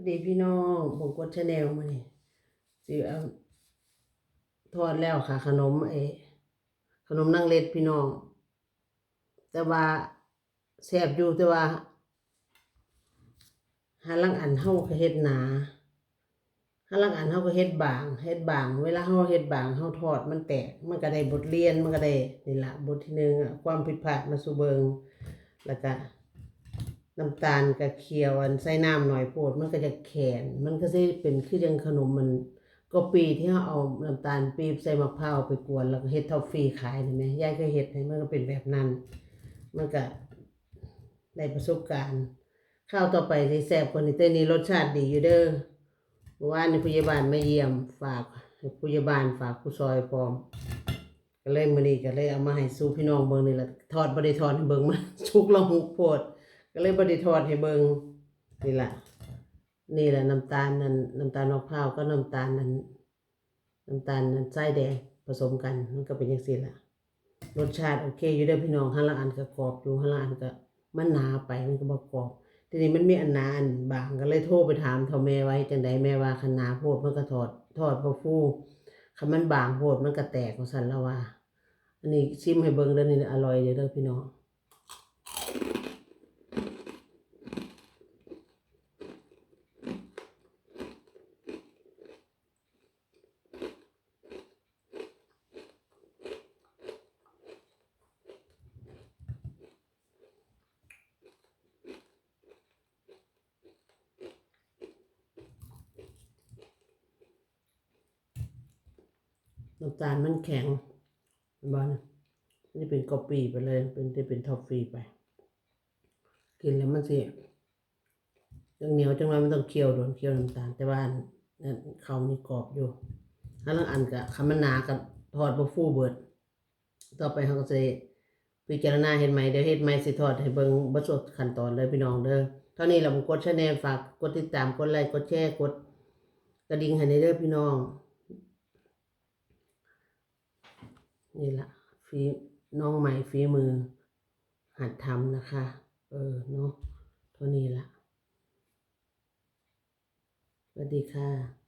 วัสดีพี่น้องผมกดชาแนลมาเนี่ยสิเอาทอดแล้วค่ะ ขนมไอ้ขนมนั่งเล็ดพี่น้อง แต่ว่าแซ่บอยู่แต่ว่าหาลังอันเฮาก็เฮ็ดหนาหาลังอันเฮาก็เฮ็ดบางเฮ็ดบาง เวลาเฮาเฮ็ดบางเฮาทอดมันแตกมันก็ได้บทเรียนมันก็ได้นี่ละบทที่หนึ่งอะความผิดพลาดมาสู่เบิงแล้วก็ น้ำตาลกับเคียวอันใส่น้ำหน่อยโพดมันก็จะแข็งมันก็จะเป็นคือยังขนมมันก็ปีที่เราเอาน้ำตาลปี๊บใส่มะพร้าวไปกวนแล้วก็เฮ็ดทอฟฟี่ขายนี่แหมยายเคยเฮ็ดให้มันก็เป็นแบบนั้น มันก็ได้ประสบการณ์ข้าวต่อไปที่แซ่บกว่านี้แต่นี่รสชาติดีอยู่เด้อเมื่อวานนี่พยาบาลมาเยี่ยมฝากให้พยาบาลฝากผู้ซอยพร้อมก็เลยมื้อนี้ก็เลยเอามาให้สู่พี่น้องเบิ่งนี่แหละทอดบ่ได้ทอดให้เบิ่งมาชุกละหุกโพด เลยบไดิทอดให้เบิงนี่แหละนี่แหละน้ำตาลนั่นน้ำตาลมะพร้าวก็น้ำตาลนั้นน้ำตาลนั้นไส้แดงผสมกันมันก็เป็นอย่างนี้แหละรสชาติโอเค อยู่เด้พี่น้องฮันละอันก็กรอบอยู่ฮันละอันก็มันหนาไปมันก็บ่กรอบทีนี้มันมีอันหนาอันบางก็เลยโทรไปถามท่าแม่ไว้จังใดแม่ว่าคันาโพดมันก็ทอดทอดบ่ฟูคันมันบางโพดมันก็แตกว่าซั่นล้วว่า อันนี้ชิมให้เบิ่งเด้อนี่อร่อยเด้อพี่น้อง น้ำตาลมันแข็งบ้านะนี่เป็นกอปีไปเลย เป็นที่เป็นท็อฟฟี่ไป กินแล้วมันเสิจังเหนียวจังไรมันต้องเคี่ยวโดนเคี่ยวน้ำตาลแต่ว่านนั่นเขานี่กรอบอยู่ ถ้าลังอันกะคำมันหนากับทอดบะฟูเบิด ต่อไปเขาก็จะพิจารณาเห็นไหมเดี๋ยวเห็นไหมสิทอดให้เบิ่งบสดขั้นตอนเลยพี่น้องเด้อเท่านี้เรากดชแนลฝากกดติดตามกดไลค์กดแชร์กดกระดิ่งให้ในเด้อพี่น้อง นี่ละฝีน้องใหม่ฝีมือ หัดทำนะคะ เออเนาะเท่านี้ละสวัสดีค่ะ